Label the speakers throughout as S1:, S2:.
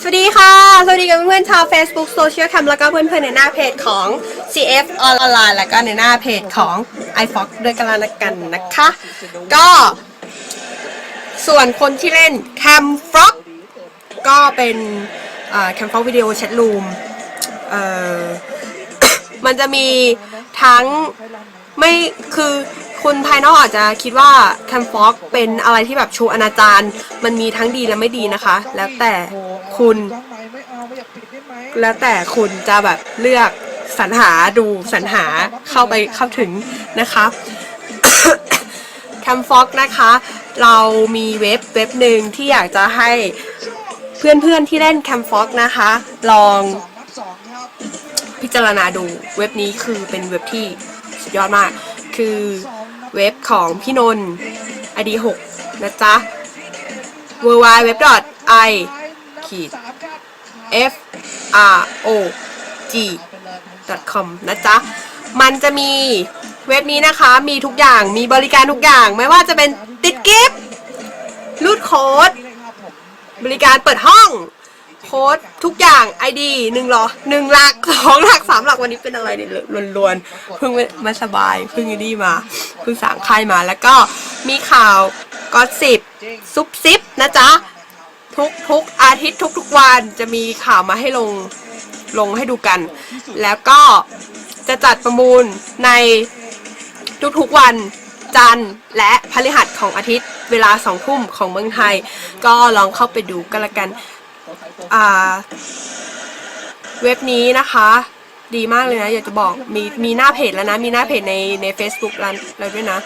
S1: สวัสดีค่ะ สวัสดีกับเพื่อนๆชาว Facebook Social Cam แล้วก็เพื่อนๆในหน้าเพจของ CF Online แล้วก็ในหน้าเพจของ iFox ด้วยกันล้วกันนะคะ ก็ ส่วนคนที่เล่น Cam Frog ก็เป็นแคมฟ r อกวิดีโอแชทรูมมันจะมีทั้งไม่คือ คุณภายนอกอาจจะคิดว่าแคมฟ r อกเป็นอะไรที่แบบโชว์อนาจารมันมีทั้งดีและไม่ดีนะคะ แล้วแต่คุณแล้วแต่คุณจะแบบเลือกสรรหาดูสรรหาเข้าไปเข้าถึงนะคะแคมฟ็อกนะคะ เรามีเว็บเว็บหนึ่งที่อยากจะให้เพื่อนๆที่เล่นแคมฟ็อกนะคะ ลองพิจารณาดูเว็บนี้คือเป็นเว็บที่สุดยอดมาก คือ เว็บของพี่นนท์ ID 6นะจ๊ะ w w w i ขีด f r o g .com นะจ๊ะ มันจะมีเว็บนี้นะคะ มีทุกอย่าง มีบริการทุกอย่าง ไม่ว่าจะเป็นติดกิฟต์รูดโค้ด
S2: บ
S1: ริการเปิดห้อง โค้ดทุกอย่าง ID หนึ่งหรอหนึ่งหลักสองหลักสามหลักวันนี้เป็นอะไรเนี่ยลวนๆ เพิ่งไม่สบาย เพิ่งนี่มา เพิ่งสางค่ายมาแล้วก็มีข่าวก็สิบซุปซิปนะจ๊ะ ทุกทุกอาทิตย์ทุกทุกวันจะมีข่าวมาให้ลงลงให้ดูกัน แล้วก็จะจัดประมูลในทุกๆวันจันทร์และพฤหัสของอาทิตย์เวลาสองทุ่มของเมืองไทย ก็ลองเข้าไปดูกันละกัน เว็บนี้นะคะ ดีมากเลยนะ อยากจะบอกมีมีหน้าเพจแล้วนะ มีหน้าเพจในใน Facebook แล้วแล้วด้วยนะ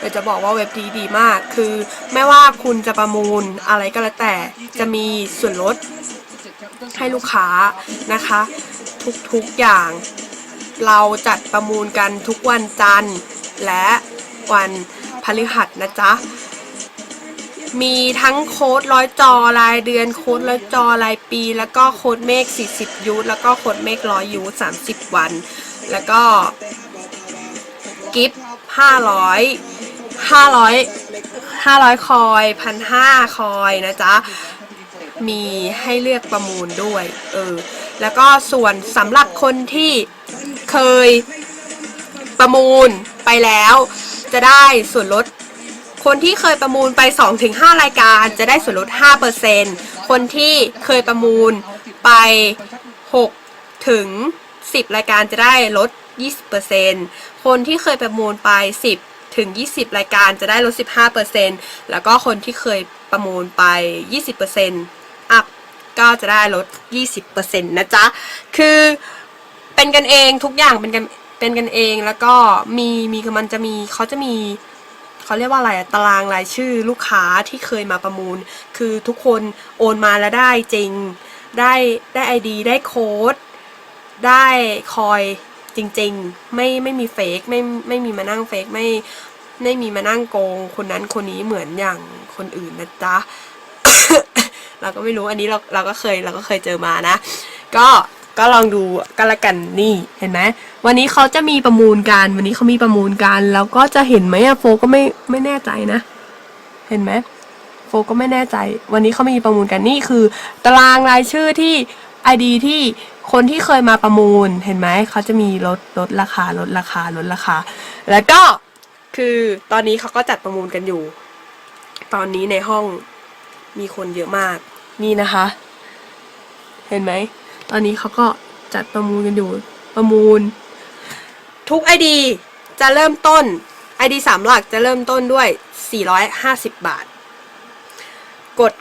S1: อยากจะบอกว่าเว็บนี้ดีมาก คือไม่ว่าคุณจะประมูลอะไรก็แล้วแต่จะมีส่วนลดให้ลูกค้านะคะ ทุกๆอย่าง เราจัดประมูลกันทุกวันจันทร์และวันพฤหัสนะจ๊ะ มีทั้งโค้ดร้อยจอรายเดือนโค้ดร้อยจอรายปี แล้วก็โค้ดเมฆ40 ยูทแล้วก็โค้ดเมฆร้อยยูท30 วัน แล้วก็กิฟต์500 500 500 คอยพันห้าคอยนะจ๊ะ มีให้เลือกประมูลด้วย เออ แล้วก็ส่วนสำหรับคนที่เคยประมูลไปแล้ว จะได้ส่วนลด คนที่เคยประมูลไป 2-5 รายการจะได้ส่วนลด 5%คนที่เคยประมูลไป 6 ถึง 10 รายการจะได้ลด 20%คนที่เคยประมูลไป 10 ถึง 20 รายการจะได้ลด 15%แล้วก็คนที่เคยประมูลไป 20%อัพก็จะได้ลด 20%นะจ๊ะ คือเป็นกันเองทุกอย่างเป็นกันเป็นกันเองแล้วก็มีมีมันจะมีเขาจะมี เขาเรียกว่าอะไรอะตารางรายชื่อลูกค้าที่เคยมาประมูล คือทุกคนโอนมาแล้วได้จริง ได้ได้ไอดีได้โค้ดได้คอยจริงๆ ไม่ไม่มีเฟกไม่ไม่มีมานั่งเฟกไม่ไม่มีมานั่งโกง คนนั้นคนนี้เหมือนอย่างคนอื่นนะจ๊ะ เราก็ไม่รู้อันนี้เราเราก็เคยเราก็เคยเจอมานะ ก็ ก็ลองดูกันละกันนี่เห็นไหมวันนี้เขาจะมีประมูลกันวันนี้เขามีประมูลกันแล้วก็จะเห็นไหมอะโฟก็ไม่ไม่แน่ใจนะ เห็นไหมโฟก็ไม่แน่ใจ วันนี้เขามีประมูลกันนี่คือ ตารางรายชื่อที่ไอดีที่คนที่เคยมาประมูลเห็นไหมเขาจะมีลดลดราคาลดราคาลดราคา แล้วก็คือตอนนี้เขาก็จัดประมูลกันอยู่ ตอนนี้ในห้องมีคนเยอะมาก นี่นะคะ เห็นไหม ตอนนี้เขาก็จัดประมูลกันอยู่ประมูล ทุก ID จะเริ่มต้น ID สามหลักจะเริ่มต้นด้วย 450 บาท กด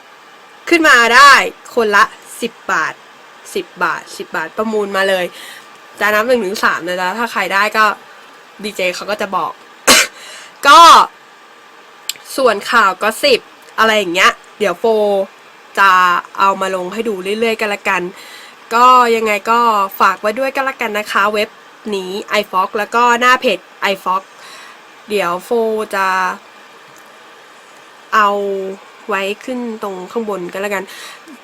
S1: ขึ้นมาได้คนละ 10 บาท 10 บาท 10 บาทประมูลมาเลย จะนับหนึ่งถึงสามนะจ๊ะถ้าใครได้ก็ดีเจเขาก็จะบอก ก็ส่วนข่าวก็สิบอะไรอย่างเงี้ย เดี๋ยวโฟจะเอามาลงให้ดูเรื่อยๆกันละกัน ก็ยังไงก็ฝากไว้ด้วยกันละกันนะคะ เว็บนี้ iFox แล้วก็หน้าเพจ iFox เดี๋ยวโฟจะ เอาไว้ขึ้นตรงข้างบนกันละกัน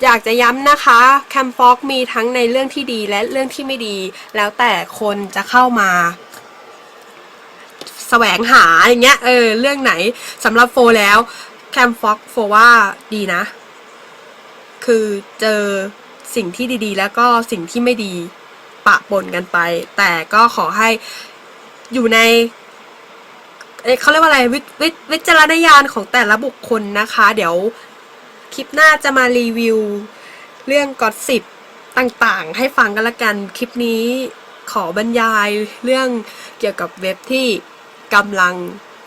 S1: อยากจะย้ำนะคะแคมฟ็อกมีทั้งในเรื่องที่ดีและเรื่องที่ไม่ดี แล้วแต่คนจะเข้ามาแสวงหาอย่างเงี้ยเออเรื่องไหนสำหรับโฟแล้วแคมฟ็อกโฟว่าดีนะ คือเจอ สิ่งที่ดีๆ แล้วก็สิ่งที่ไม่ดีปะปนกันไป แต่ก็ขอให้อยู่ในเเขาเรียกว่าอะไรวิวิวิจารณญาณของแต่ละบุคคลนะคะ เดี๋ยวคลิปหน้าจะมารีวิว เรื่องกอดสิบต่างๆ ให้ฟังกันละกัน คลิปนี้ขอบรรยายเรื่องเกี่ยวกับเว็บที่กำลัง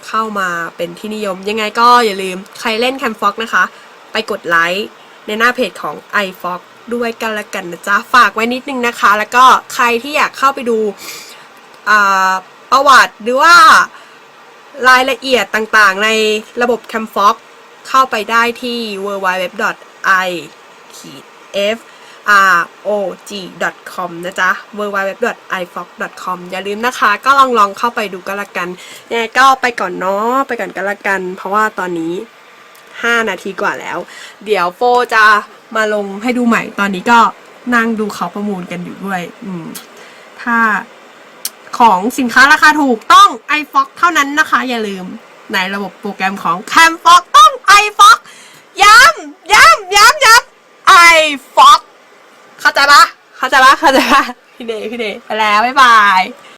S1: เข้ามาเป็นที่นิยม ยังไงก็อย่าลืมใครเล่นแคมฟ็อกนะคะ ไปกดไลค์ในหน้าเพจของ i f o x ด้วยกันละกันนะจ๊ะ ฝากไว้นิดนึงนะคะ แล้วก็ใครที่อยากเข้าไปดูประวัติหรือว่ารายละเอียดต่างๆ ในระบบ Camfox เข้าไปได้ที่ www.i f r o g com นะจ๊ะ www.ifox.com อย่าลืมนะคะ ก็ลองลองเข้าไปดูก็แล้วกันยังไงก็ไปก่อนเนาะไปก่อนก็แล้วกัน เพราะว่าตอนนี้ 5 นาทีกว่าแล้ว เดี๋ยวโฟจะ มาลงให้ดูใหม่ ตอนนี้ก็นั่งดูเขาประมูลกันอยู่ด้วย อืม ถ้าของสินค้าราคาถูกต้อง iFox เท่านั้นนะคะ อย่าลืมในระบบโปรแกรมของ Camfox ต้อง iFox ย้ำย้ำย้ำย้ำ iFox เข้าใจปะเข้าใจปะเข้าใจปะพี่เดย์พี่เดย์ไปแล้ว บ๊ายบาย